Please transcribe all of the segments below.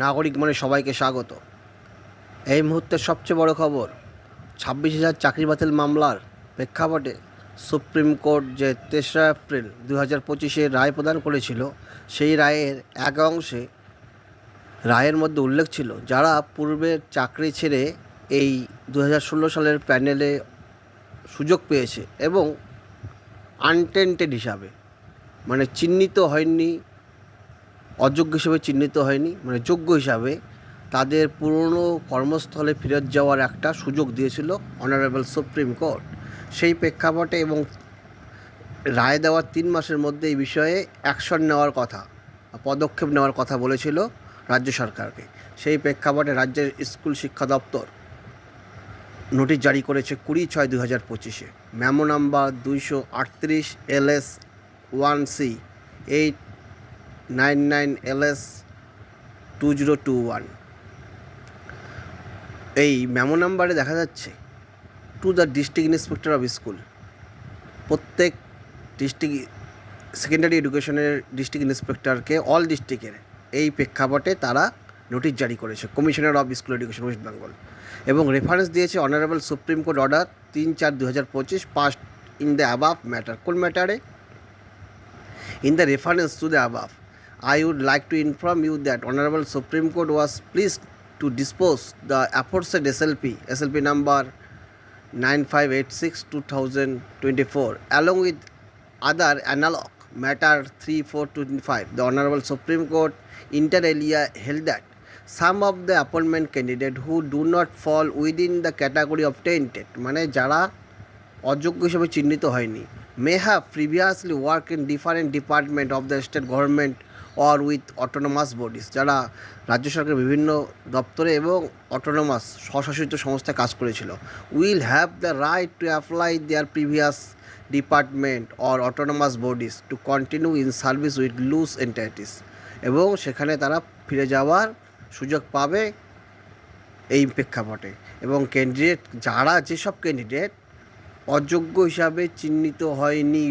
নাগরিক মানে সবাইকে স্বাগত। এই মুহূর্তের সবচেয়ে বড় খবর, ছাব্বিশ হাজার চাকরি বাতিল মামলার প্রেক্ষাপটে সুপ্রিম কোর্ট যে তেসরা এপ্রিল দু হাজার পঁচিশে রায় প্রদান করেছিল, সেই রায়ের এক অংশে রায়ের মধ্যে উল্লেখ ছিল, যারা পূর্বের চাকরি ছেড়ে এই দু হাজার ষোলো সালের প্যানেলে সুযোগ পেয়েছে এবং আনটেন্টেড হিসাবে মানে চিহ্নিত হয়নি অযোগ্য হিসেবে চিহ্নিত হয়নি মানে যোগ্য হিসাবে তাদের পুরনো কর্মস্থলে ফেরত যাওয়ার একটা সুযোগ দিয়েছিল অনারেবল সুপ্রিম কোর্ট সেই প্রেক্ষাপটে এবং রায় দেওয়ার তিন মাসের মধ্যে এই বিষয়ে অ্যাকশন নেওয়ার কথা, পদক্ষেপ নেওয়ার কথা বলেছিল রাজ্য সরকারকে। সেই প্রেক্ষাপটে রাজ্যের স্কুল শিক্ষা দপ্তর নোটিশ জারি করেছে কুড়ি ছয় দু হাজার পঁচিশে। মেমো নাম্বার দুইশো আটত্রিশ L S one C eight nine nine LS two zero two one এই মেমো নাম্বারে দেখা যাচ্ছে to the district inspector of school প্রত্যেক ডিস্ট্রিক্ট সেকেন্ডারি এডুকেশনের ডিস্ট্রিক্ট ইন্সপেক্টরকে অল ডিস্ট্রিক্টের এই প্রেক্ষাপটে তারা নোটিশ জারি করেছে commissioner of school education West Bengal এবং রেফারেন্স দিয়েছে অনারেবল সুপ্রিম কোর্ট অর্ডার তিন চার দু হাজার পঁচিশ past in the above matter কোন ম্যাটারে In the reference to the above, I would like to inform you that Honorable Supreme Court was pleased to dispose the aforesaid SLP, SLP number 9586-2024, along with other analog matter 3425. The Honorable Supreme Court inter alia held that some of the appointment candidate who do not fall within the category of tainted মানে যারা অযোগ্য হিসেবে চিহ্নিত হয়নি may have previously work in different department of the state government or with autonomous bodies যারা রাজ্য সরকারের বিভিন্ন দপ্তরে এবং অটোনোমাস স্বশাসিত সংস্থায় কাজ করেছিল। Will have the right to apply their previous department or autonomous bodies to continue in service with lose entities এবং সেখানে তারা ফিরে যাওয়ার সুযোগ পাবে এই প্রেক্ষাপটে। এবং ক্যান্ডিডেট যারা যেসব ক্যান্ডিডেট অযোগ্য হিসাবে চিহ্নিত হয়নি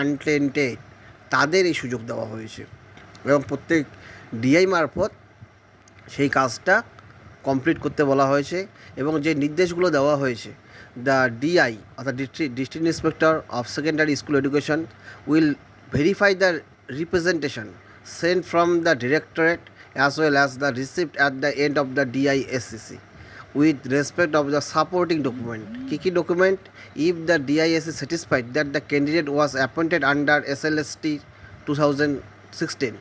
আনটেন্টেড তাদের এই সুযোগ দেওয়া হয়েছে। এবং প্রত্যেক ডিআই মারফত সেই কাজটা কমপ্লিট করতে বলা হয়েছে এবং যে নির্দেশগুলো দেওয়া হয়েছে দ্য ডিআই অর্থাৎ district district inspector of secondary school education will verify the representation sent from the directorate as well as the receipt at the end of the DISCC with respect of the supporting document. Kiki document if the DIS is satisfied that the candidate was appointed under SLST 2016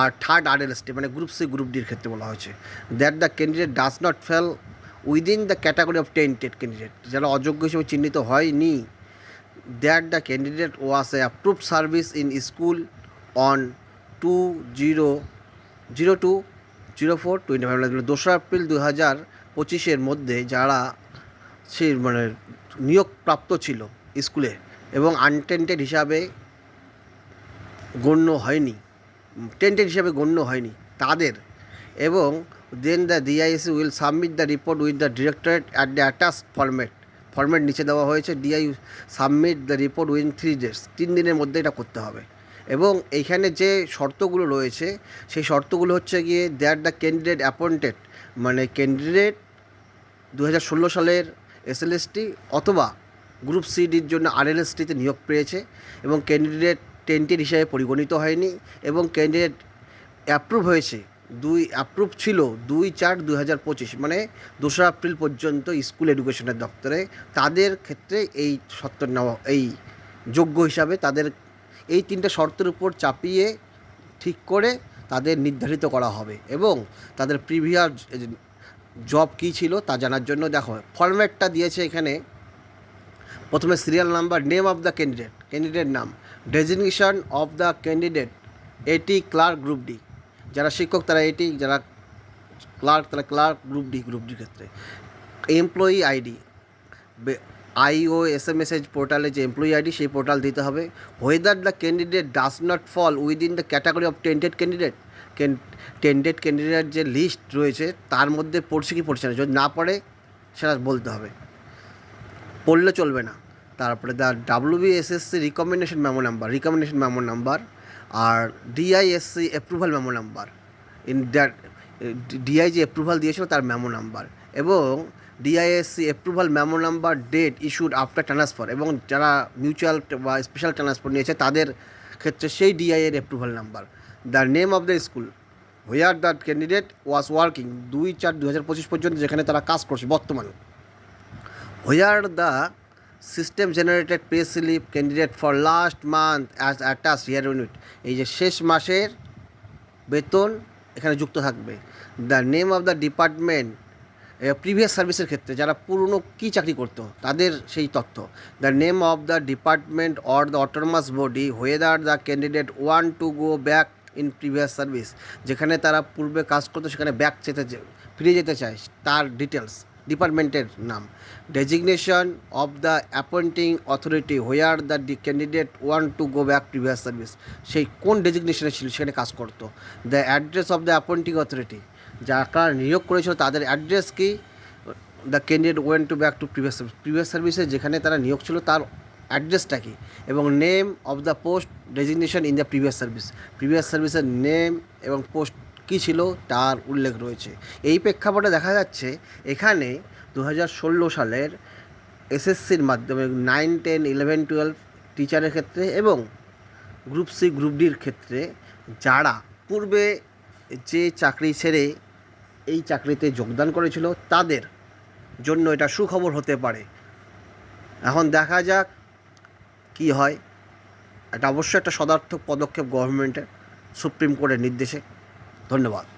আর third RLST মানে group C group ডির ক্ষেত্রে বলা হয়েছে। That the candidate does not fail within the category of tainted candidate যারা অযোগ্য হিসেবে চিহ্নিত হয়নি। That the candidate was a approve service in school on two zero zero two zero four twenty five দোসরা এপ্রিল দু হাজার পঁচিশের মধ্যে যারা সে মানে নিয়োগপ্রাপ্ত ছিল স্কুলে এবং আনটেন্টেড হিসাবে গণ্য হয়নি। টেন্টেড হিসাবে গণ্য হয়নি, তাদের। এবং then the DISC will submit the report with the directorate at the attach format format নিচে দেওয়া হয়েছে DI submit the report win three days তিন দিনের মধ্যে এটা করতে হবে। এবং এইখানে যে শর্তগুলো রয়েছে, সেই শর্তগুলো হচ্ছে গিয়ে দ্যাট দ্য ক্যান্ডিডেট অ্যাপয়েন্টেড মানে ক্যান্ডিডেট দু হাজার ষোলো সালের এসএলএসটি অথবা গ্রুপ সিডির জন্য আরএলএসটিতে নিয়োগ পেয়েছে। এবং ক্যান্ডিডেট টেন্টেড হিসাবে পরিগণিত হয়নি এবং ক্যান্ডিডেট অ্যাপ্রুভ হয়েছে। দুই অ্যাপ্রুভ ছিল দুই চার দুই হাজার পঁচিশ মানে দোসরা এপ্রিল পর্যন্ত স্কুল এডুকেশনের দপ্তরে। তাদের ক্ষেত্রে এই শর্ত নেওয়া, এই যোগ্য হিসাবে তাদের এই তিনটে শর্তের উপর চাপিয়ে ঠিক করে তাদের নির্ধারিত করা হবে এবং তাদের প্রিভিয়াস জব কী ছিল তা জানার জন্য দেখো ফর্ম্যাটটা দিয়েছে এখানে প্রথমে serial number name of the candidate candidate নাম ডেজিগনেশন অফ দ্য ক্যান্ডিডেট এটি ক্লার্ক গ্রুপ ডি যারা শিক্ষক, তারা এটি যারা ক্লার্ক তারা ক্লার্ক গ্রুপ ডি গ্রুপ ডির ক্ষেত্রে। Employee ID IO S M S S পোর্টালে যে এমপ্লয়ি আইডি সেই পোর্টাল দিতে হবে। Whether the candidate does not fall within the category of tainted candidate tainted candidate যে লিস্ট রয়েছে, তার মধ্যে পড়ছে কি পড়ছে না। যদি না পড়ে, সেটা বলতে হবে। পড়লে চলবে না। তারপরে the WBSSC recommendation memo number recommendation memo number R DISC approval memo number in that DI যে অ্যাপ্রুভাল দিয়েছিল তার মেমো নাম্বার এবং DISC approval memo number date issued after transfer এবং যারা মিউচুয়াল বা স্পেশাল ট্রান্সফার নিয়েছে, তাদের ক্ষেত্রে সেই ডিআই এর approval number the name of the school where the candidate was working দুই চার দু হাজার পঁচিশ পর্যন্ত যেখানে তারা কাজ করছে বর্তমানে। Where the system generated pay slip candidate for last month as attach year unit এই যে শেষ মাসের বেতন এখানে যুক্ত থাকবে। The name of the department previous সার্ভিসের ক্ষেত্রে যারা পুরনো কী চাকরি করতো, তাদের সেই তথ্য। The name of the department or the autonomous body whether the candidate want to go back in previous service যেখানে তারা পূর্বে কাজ করতো, সেখানে ব্যাক যেতে ফিরে যেতে চায়, তার ডিটেলস ডিপার্টমেন্টের নাম। Designation of the appointing authority where the candidate want to go back previous service সেই কোন ডেজিগনেশনে ছিল, সেখানে কাজ করতো। The address of the appointing authority যারা নিয়োগ করেছিল, তাদের অ্যাড্রেস কি? The candidate went to back to previous service previous সার্ভিসে যেখানে তারা নিয়োগ ছিল, তার অ্যাড্রেসটা কি? এবং name of the post designation in the previous service previous সার্ভিসের নেম এবং পোস্ট কী ছিল তার উল্লেখ রয়েছে। এই প্রেক্ষাপটে দেখা যাচ্ছে এখানে দু হাজার ষোলো সালের এসএসসির মাধ্যমে নাইন টেন ইলেভেন টুয়েলভ টিচারের ক্ষেত্রে এবং গ্রুপ সি গ্রুপ ডির ক্ষেত্রে যারা পূর্বে যে চাকরি ছেড়ে এই চাকরিতে যোগদান করেছিল, তাদের জন্য এটা সুখবর হতে পারে। এখন দেখা যাক কি হয়। এটা অবশ্যই একটা সদার্থক পদক্ষেপ গভর্নমেন্টের সুপ্রিম কোর্টের নির্দেশে। ধন্যবাদ।